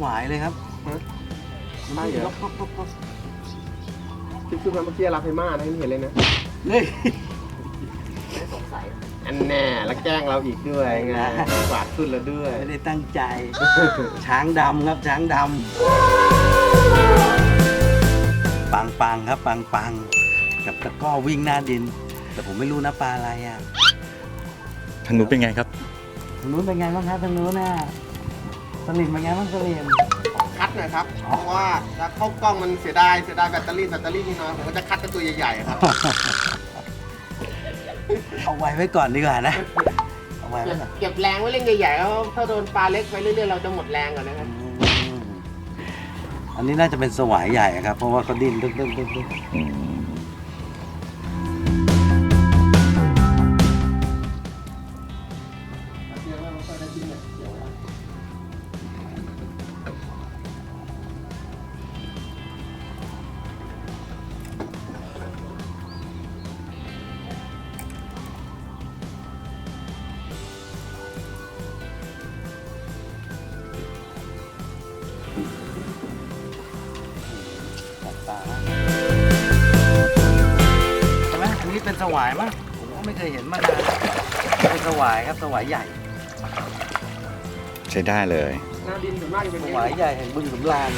หวายเลยครับฮะมันใช่เหรอยกปุ๊บปุ๊บปุ๊บที่ขึ้นมาเมื่อกี้ลาเพม่านะเห็นเลยนะเฮ้ยอันแน่แล้วแกล้งเราอีกด้วยไงกวาดขึ้นแล้วด้วยไม่ได้ตั้งใจ ช้างดำครับช้างดำปังปังครับปังปังกับตะกร้อวิ่งหน้าดิน แต่ผมไม่รู้นะปลาอะไรอะทางนู้นเป็นไงครับทางนู้นเป็นไงบ้างครับทางนู้นน่ะ สลิมเป็นไงบ้างสลิม คัดหน่อยครับ เพราะว่าถ้าเข้ากล้องมันเสียดาย เสียดายแบตเตอรี่ แบตเตอรี่นี่น้อยผมก็จะคัดเป็นตัวใหญ่ๆครับ เอาไว้ไว้ก่อนดีกว่านะ เอาไว้ไว้ก่อนเก็บแรงไว้เล่นใหญ่ๆแล้วถ้าโดนปลาเล็กไปเรื่อยๆเราจะหมดแรงก่อนนะครับ อืมอันนี้น่าจะเป็นสวายใหญ่อะครับ เพราะว่าเขาดิ้นดึกดึกดึกดึก สวายมั้งผมก็ไม่เคยเห็นมานานเป็นสวายครับสวายใหญ่ใช้ได้เลย หน้าดินส่วนมากจะเป็นสวายใหญ่แห่งบึงสำราญ